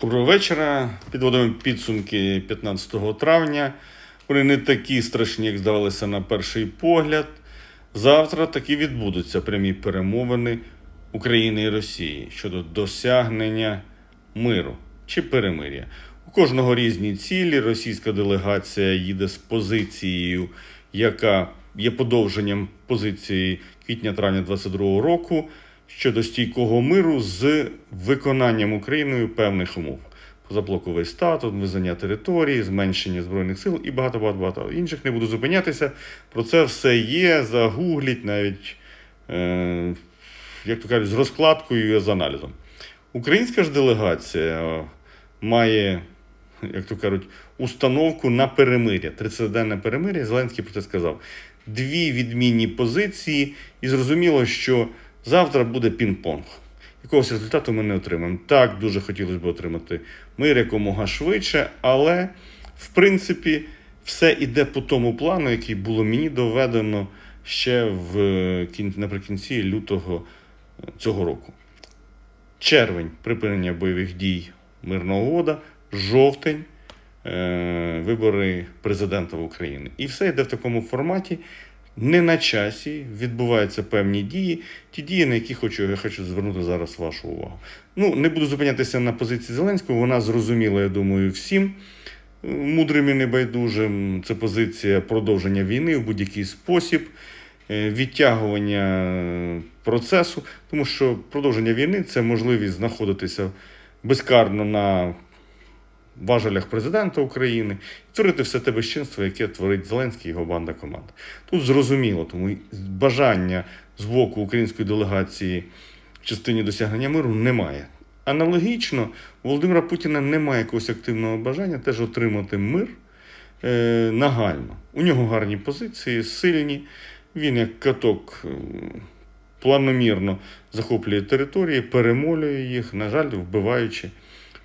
Доброго вечора. Підводимо підсумки 15 травня. Вони не такі страшні, як здавалося на перший погляд. Завтра таки відбудуться прямі перемовини України і Росії щодо досягнення миру чи перемир'я. У кожного різні цілі. Російська делегація їде з позицією, яка є подовженням позиції квітня-травня 22 року щодо стійкого миру з виконанням Україною певних умов. Позаблоковий статус, визнання території, зменшення збройних сил і багато багато багато інших. Не буду зупинятися. Про це все є. Загугліть навіть, е, як то кажуть, з розкладкою і з аналізом. Українська ж делегація е, має, як то кажуть, установку на перемир'я. 30-денне перемир'я. Зеленський про це сказав. Дві відмінні позиції, і зрозуміло, що завтра буде пінг-понг. Якогось результату ми не отримаємо. Так, дуже хотілося б отримати мир якомога швидше, але в принципі все йде по тому плану, який було мені доведено ще в наприкінці лютого е, цього року. Червень припинення бойових дій мирного угода, жовтень е, вибори президента в Україні. І все йде в такому форматі. Не на часі відбуваються певні дії, ті дії, на які хочу, я хочу звернути зараз вашу увагу. Ну, не буду зупинятися на позиції Зеленського, вона зрозуміла, я думаю, всім мудрим і небайдужим. Це позиція продовження війни в будь-який спосіб, е, відтягування процесу, тому що продовження війни це можливість знаходитися безкарно на важелях президента України і творити все те безчинство, яке творить Зеленський і його банда команда. Тут зрозуміло, тому бажання з боку української делегації в частині досягнення миру немає. Аналогічно, у Володимира Путіна немає якогось активного бажання теж отримати мир е, нагально. У нього гарні позиції, сильні. Він як каток е, планомірно захоплює території, перемолює їх, на жаль, вбиваючи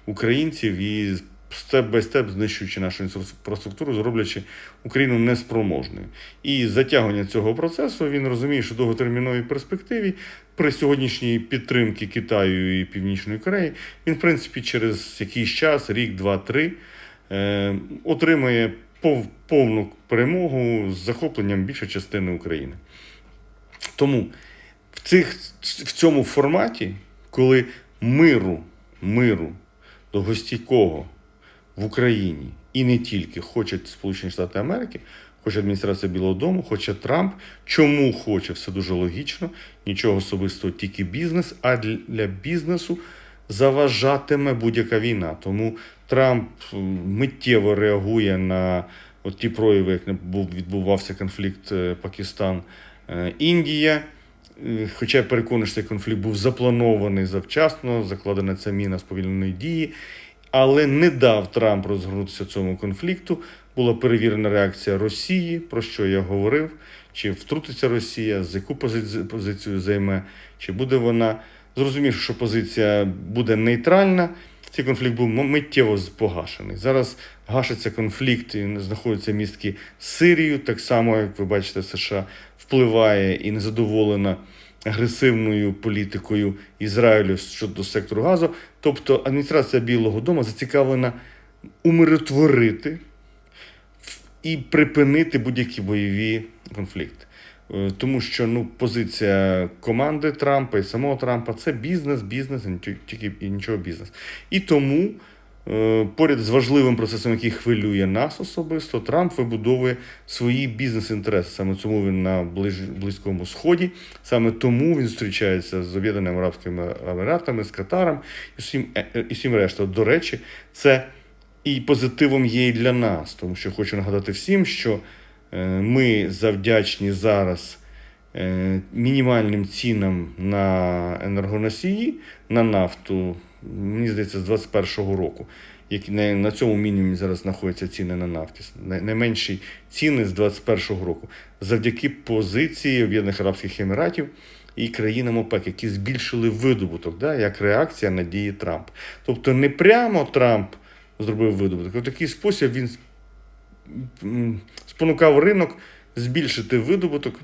українців і степ бай степ знищуючи нашу інфраструктуру, зроблячи Україну неспроможною. І затягування цього процесу він розуміє, що в довготерміновій перспективі при сьогоднішній підтримці Китаю і Північної Кореї він, в принципі, через якийсь час, рік, два, три, е, отримає пов- повну перемогу з захопленням більшої частини України. Тому в, цих, в цьому форматі, коли миру, миру довгостійкого в Україні і не тільки хочуть Сполучені Штати Америки, хоче адміністрація Білого Дому, хоче Трамп. Чому хоче? Все дуже логічно. Нічого особистого, тільки бізнес. А для бізнесу заважатиме будь-яка війна. Тому Трамп миттєво реагує на от ті прояви, як відбувався конфлікт е, Пакистан. е, Індія, Е, Хоча я переконаний, що цей конфлікт був запланований завчасно, закладена ця міна сповільненої дії, але не дав Трамп розгорнутися цьому конфлікту. Була перевірена реакція Росії, про що я говорив, чи втрутиться Росія, з яку позицію, займе, чи буде вона. Зрозумів, що позиція буде нейтральна. Цей конфлікт був миттєво погашений. Зараз гашиться конфлікт і знаходяться містки з Сирією, так само, як ви бачите, США впливає і незадоволена агресивною політикою Ізраїлю щодо сектору газу. Тобто адміністрація Білого Дому зацікавлена умиротворити і припинити будь-які бойові конфлікти. Е, Тому що ну, позиція команди Трампа і самого Трампа це бізнес, бізнес, і тільки нічого бізнес. І тому, поряд з важливим процесом, який хвилює нас особисто, Трамп вибудовує свої бізнес-інтереси. Саме тому він на Близькому Сході, саме тому він зустрічається з Об'єднаними Арабськими Еміратами, з Катаром і всім, е, е, і всім решта. До речі, це і позитивом є і для нас, тому що хочу нагадати всім, що е, ми завдячні зараз е, мінімальним цінам на енергоносії, на нафту, мені здається, з 2021 року. Які на, цьому мінімумі зараз знаходяться ціни на нафті. Найменші ціни з 2021 року. Завдяки позиції Об'єднаних Арабських Еміратів і країнам ОПЕК, які збільшили видобуток, да, як реакція на дії Трампа. Тобто не прямо Трамп зробив видобуток, а в такий спосіб він спонукав ринок збільшити видобуток, об-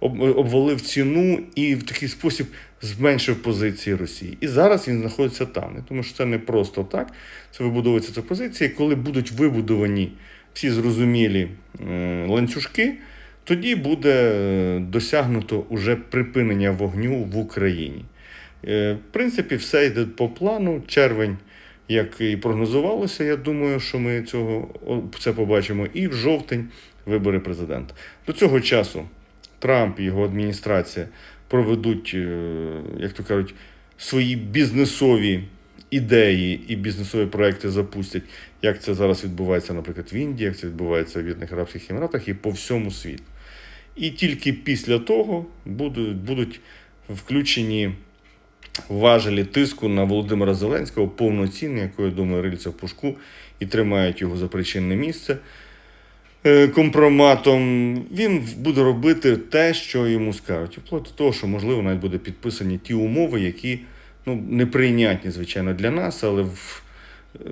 обвалив ціну і в такий спосіб зменшив позиції Росії. І зараз він знаходиться там. Думаю, що це не просто так. Це вибудовується ця позиція. Коли будуть вибудовані всі зрозумілі е, ланцюжки, тоді буде е, досягнуто уже припинення вогню в Україні. Е, В принципі, все йде по плану. Червень, як і прогнозувалося, я думаю, що ми цього це побачимо. І в жовтень вибори президента. До цього часу Трамп і його адміністрація проведуть, е, як то кажуть, свої бізнесові ідеї і бізнесові проекти запустять, як це зараз відбувається, наприклад, в Індії, як це відбувається в Об'єднаних Арабських Еміратах і по всьому світу. І тільки після того будуть, будуть включені важелі тиску на Володимира Зеленського повноцінні, якою, думаю, рильця в пушку і тримають його за причинне місце компроматом. Він буде робити те, що йому скажуть. Вплоть до того, що, можливо, навіть буде підписані ті умови, які ну, неприйнятні, звичайно, для нас, але в, е,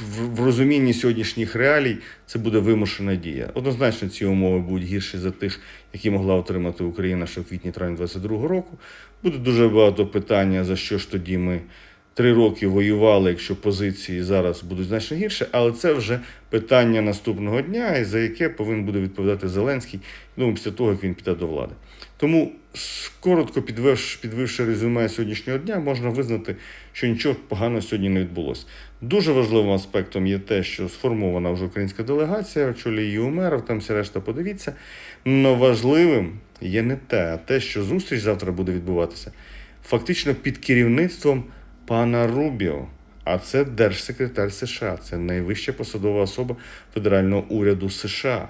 в, в розумінні сьогоднішніх реалій це буде вимушена дія. Однозначно, ці умови будуть гірші за тих, які могла отримати Україна ще в квітні-травні 22 року. Буде дуже багато питання, за що ж тоді ми три роки воювали, якщо позиції зараз будуть значно гірше, але це вже питання наступного дня, і за яке повинен буде відповідати Зеленський, ну, після того, як він піде до влади. Тому, коротко підвівши, підвівши резюме сьогоднішнього дня, можна визнати, що нічого поганого сьогодні не відбулося. Дуже важливим аспектом є те, що сформована вже українська делегація, очолює її Умеров, там всі решта подивіться. Но важливим є не те, а те, що зустріч завтра буде відбуватися фактично під керівництвом пана Рубіо. А це держсекретар США, це найвища посадова особа федерального уряду США.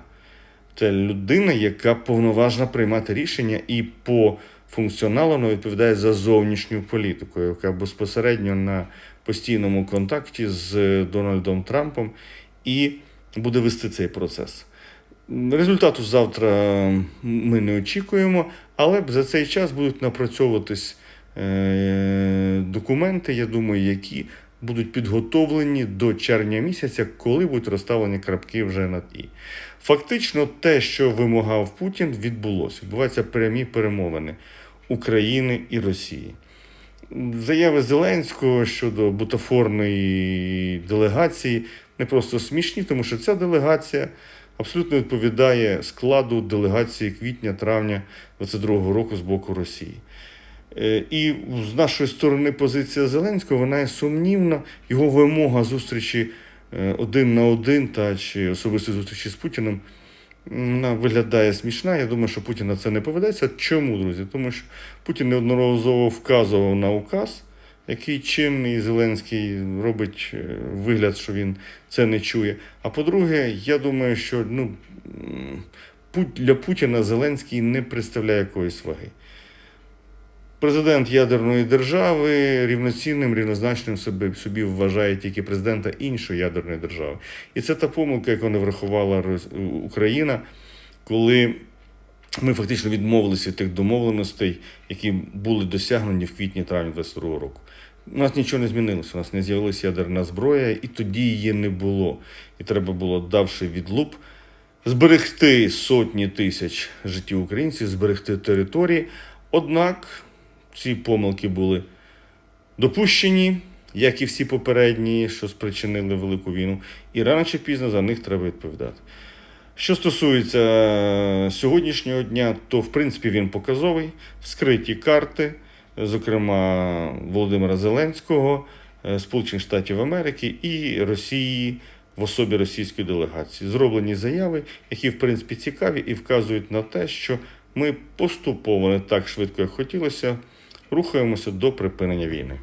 Це людина, яка повноважна приймати рішення і по функціоналу вона відповідає за зовнішню політику, яка безпосередньо на постійному контакті з Дональдом Трампом і буде вести цей процес. Результату завтра ми не очікуємо, але за цей час будуть напрацьовуватись е, документи, я думаю, які будуть підготовлені до червня місяця, коли будуть розставлені крапки вже над і. Фактично, те, що вимагав Путін, відбулося. Відбуваються прямі перемовини України і Росії. Заяви Зеленського щодо бутафорної делегації не просто смішні, тому що ця делегація абсолютно відповідає складу делегації квітня-травня 22-го року з боку Росії. Е, І з нашої сторони позиція Зеленського вона є сумнівна. Його вимога зустрічі е, один на один та чи особистої зустрічі з Путіним вона виглядає смішна. Я думаю, що Путін на це не поведеться. Чому, друзі? Тому що Путін неодноразово вказував на указ, який чинний Зеленський робить е, вигляд, що він це не чує. А по-друге, я думаю, що ну, для Путіна Зеленський не представляє якоїсь ваги. Президент ядерної держави рівноцінним, рівнозначним собі, собі вважає тільки президента іншої ядерної держави. І це та помилка, яку не врахувала Україна, коли ми фактично відмовилися від тих домовленостей, які були досягнені в квітні-травні 22 року. У нас нічого не змінилося, у нас не з'явилася ядерна зброя, і тоді її не було. І треба було, давши відлуп, зберегти сотні тисяч життів українців, зберегти території. Однак ці помилки були допущені, як і всі попередні, що спричинили велику війну, і рано чи пізно за них треба відповідати. Що стосується е, сьогоднішнього дня, то в принципі він показовий. Вскриті карти, зокрема Володимира Зеленського, е, Сполучених Штатів Америки і Росії в особі російської делегації. Зроблені заяви, які в принципі цікаві і вказують на те, що ми поступово не так швидко, як хотілося, рухаємося до припинення війни.